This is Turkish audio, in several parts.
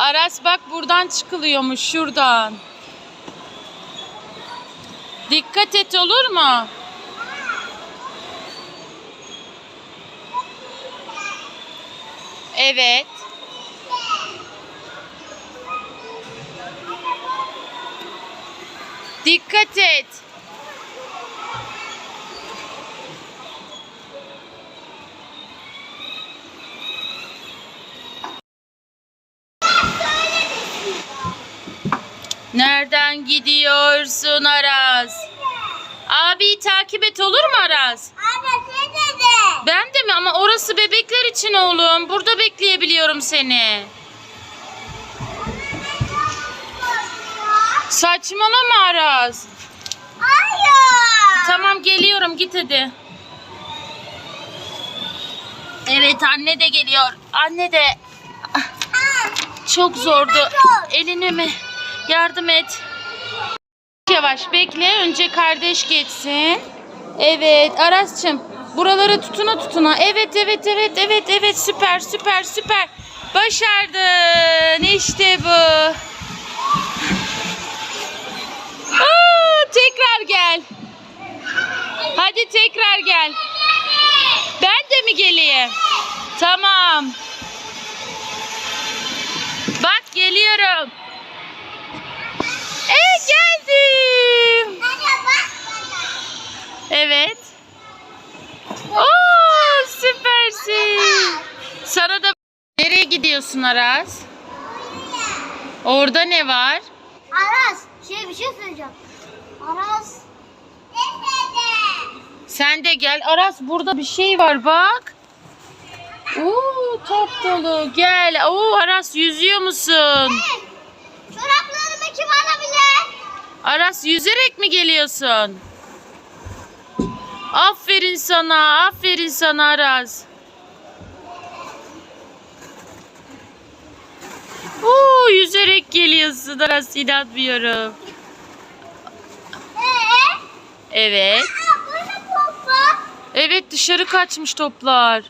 Aras bak buradan çıkılıyormuş şuradan. Dikkat et olur mu? Evet. Dikkat et. Nereden gidiyorsun Aras? Abi takip et olur mu Aras? Anne ne dedi? Ben de mi? Ama orası bebekler için oğlum. Burada bekleyebiliyorum seni. Saçmalama Aras. Hayır. Tamam geliyorum git hadi. Evet anne de geliyor. Anne de çok zordu. Eline mi? Yardım et. Yavaş bekle. Önce kardeş geçsin. Evet Aras'cığım. Buraları tutuna tutuna. Evet evet evet evet evet süper süper süper. Başardın. İşte bu. Aa, tekrar gel. Hadi tekrar gel. Ben de mi geleyim? Tamam. Bak geliyorum. E geldim. Anne bak bana. Evet. Oo süpersin. Sana da nereye gidiyorsun Aras? Orada ne var? Aras şey bir şey söyleyeceğim. Aras. Sen de gel. Aras burada bir şey var bak. Oo top dolu. Gel. Oo Aras yüzüyor musun? Çoraplarımı kim alabilir? Aras yüzerek mi geliyorsun? Aferin sana. Aferin sana Aras. Oo yüzerek geliyorsun Aras inanmıyorum. Ee? Evet. Evet dışarı kaçmış toplar.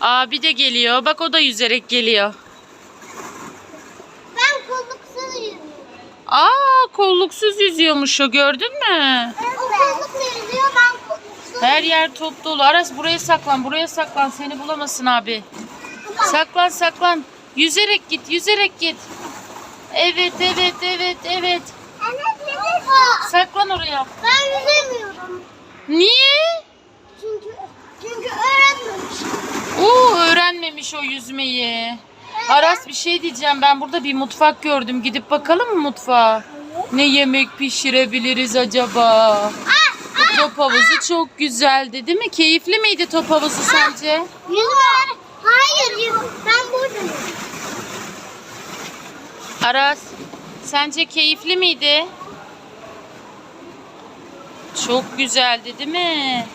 Abi de geliyor. Bak o da yüzerek geliyor. Ben kolluksuz yüzüyorum. Aa kolluksuz yüzüyormuş o gördün mü? O kollukla yüzüyor ben kolluksuz. Her yer top dolu. Aras buraya saklan buraya saklan seni bulamasın abi. Saklan saklan. Yüzerek git yüzerek git. Evet evet evet evet. Saklan oraya. Ben yüzemiyorum. Niye? Çünkü çünkü öğrenmemiş. Oo öğrenmemiş o yüzmeyi. Aras bir şey diyeceğim. Ben burada bir mutfak gördüm. Gidip bakalım mı mutfağa? Ne yemek pişirebiliriz acaba? Bu top havuzu çok güzeldi değil mi? Keyifli miydi top havuzu sence? Yüzme. Hayır. Ben buradayım. Aras, sence keyifli miydi? Çok güzeldi değil mi?